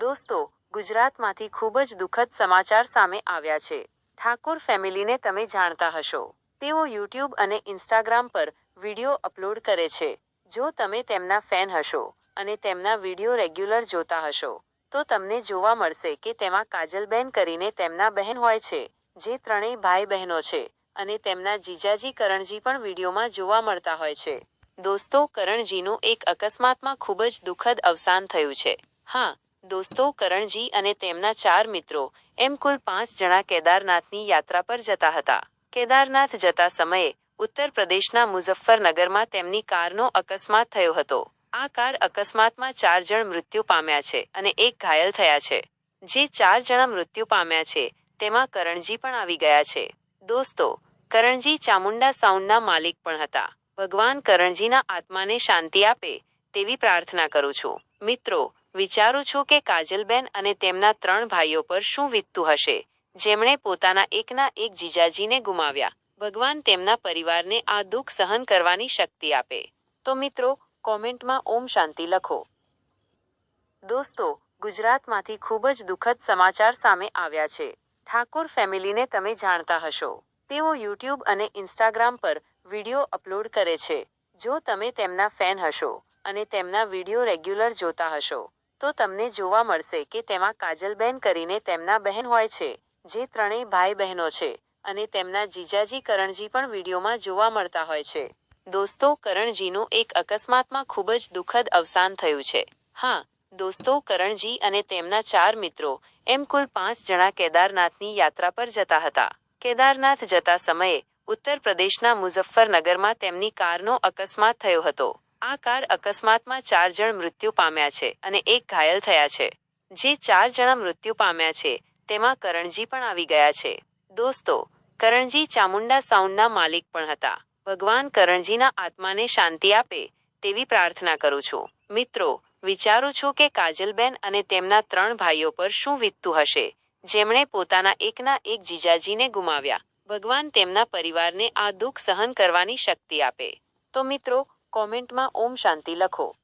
દોસ્તો, ગુજરાતમાંથી ખૂબ જ દુઃખદ સમાચાર સામે આવ્યા છે. ઠાકોર ફેમિલીને તમે જાણતા હશો. તેઓ યુટ્યુબ અને ઇન્સ્ટાગ્રામ પર વીડિયો અપલોડ કરે છે. જો તમે તેમના ફેન હશો અને તેમના વીડિયો રેગ્યુલર જોતા હશો, તો તમને જોવા મળશે કે તેમાં કાજલબેન કરીને તેમના બહેન હોય છે, જે ત્રણેય ભાઈ બહેનો છે. અને તેમના જીજાજી કરણજી પણ વિડીયોમાં જોવા મળતા હોય છે. દોસ્તો, કરણજીનું એક અકસ્માતમાં ખૂબ જ દુઃખદ અવસાન થયું છે. હા, દોસ્તો, કરણજી અને તેમના ચાર મિત્રો એમ કુલ પાંચ જણા કેદારનાથની યાત્રા પર જતા હતા. કેદારનાથ જતા સમયે ઉત્તર પ્રદેશના મુઝફ્ફરનગરમાં તેમની કારનો અકસ્માત થયો હતો. આ કાર અકસ્માતમાં ચાર જણ મૃત્યુ પામ્યા છે અને એક ઘાયલ થયા છે. જે ચાર જણા મૃત્યુ પામ્યા છે, તેમાં કરણજી પણ આવી ગયા છે. દોસ્તો કરણજી ચામુંડા સાઉન્ડના માલિક પણ હતા. ભગવાન કરણજીના આત્માને શાંતિ આપે તેવી પ્રાર્થના કરું છું. મિત્રો, વિચારું છું કે કાજલબેન અને તેમના ત્રણ ભાઈઓ પર શું વીતતું હશે? જેમણે પોતાના એકના એક જીજાજીને ગુમાવ્યા. ભગવાન તેમના પરિવારને આ દુઃખ સહન કરવાની શક્તિ આપે. તો મિત્રો, કોમેન્ટમાં ઓમ શાંતિ લખો. દોસ્તો, ગુજરાતમાંથી ખૂબ જ દુઃખદ સમાચાર સામે આવ્યા છે. ઠાકોર ફેમિલીને તમે જાણતા હશો. તેઓ યુટ્યુબ અને ઇન્સ્ટાગ્રામ પર વીડિયો અપલોડ કરે છે. જો તમે તેમના ફેન હશો અને તેમના વીડિયો રેગ્યુલર જોતા હશો, તો તમને જોવા મળશે કે તેમાં કાજલબેન કરીને તેમના બહેન હોય છે, જે ત્રણેય ભાઈ બહેનો છે અને તેમના જીજાજી કરણજી પણ વિડીયોમાં જોવા મળતા હોય છે. દોસ્તો, કરણજીનું એક અકસ્માતમાં ખૂબ જ દુઃખદ અવસાન થયું છે. હા, દોસ્તો, કરણજી અને તેમના ચાર મિત્રો એમ કુલ પાંચ જણા કેદારનાથની યાત્રા પર જતા હતા. કેદારનાથ જતા સમયે ઉત્તર પ્રદેશના મુઝફ્ફરનગરમાં તેમની કારનો અકસ્માત થયો હતો. આ કાર અકસ્માતમાં ચાર જણ મૃત્યુ પામ્યા છે અને એક ઘાયલ થયા છે. જે ચાર જણા મૃત્યુ પામ્યા છે, તેમાં કરણજી પણ આવી ગયા છે. દોસ્તો, કરણજી ચામુંડા સાઉન્ડના માલિક પણ હતા. ભગવાન કરણજીના આત્માને શાંતિ આપે તેવી પ્રાર્થના કરું છું. મિત્રો, વિચારું છું કે કાજલબેન અને તેમના ત્રણ ભાઈઓ પર શું વીતતું હશે? જેમણે પોતાના એકના એક જીજાજીને ગુમાવ્યા. ભગવાન તેમના પરિવારને આ દુઃખ સહન કરવાની શક્તિ આપે. તો મિત્રો, કોમેન્ટમાં ઓમ શાંતિ લખો.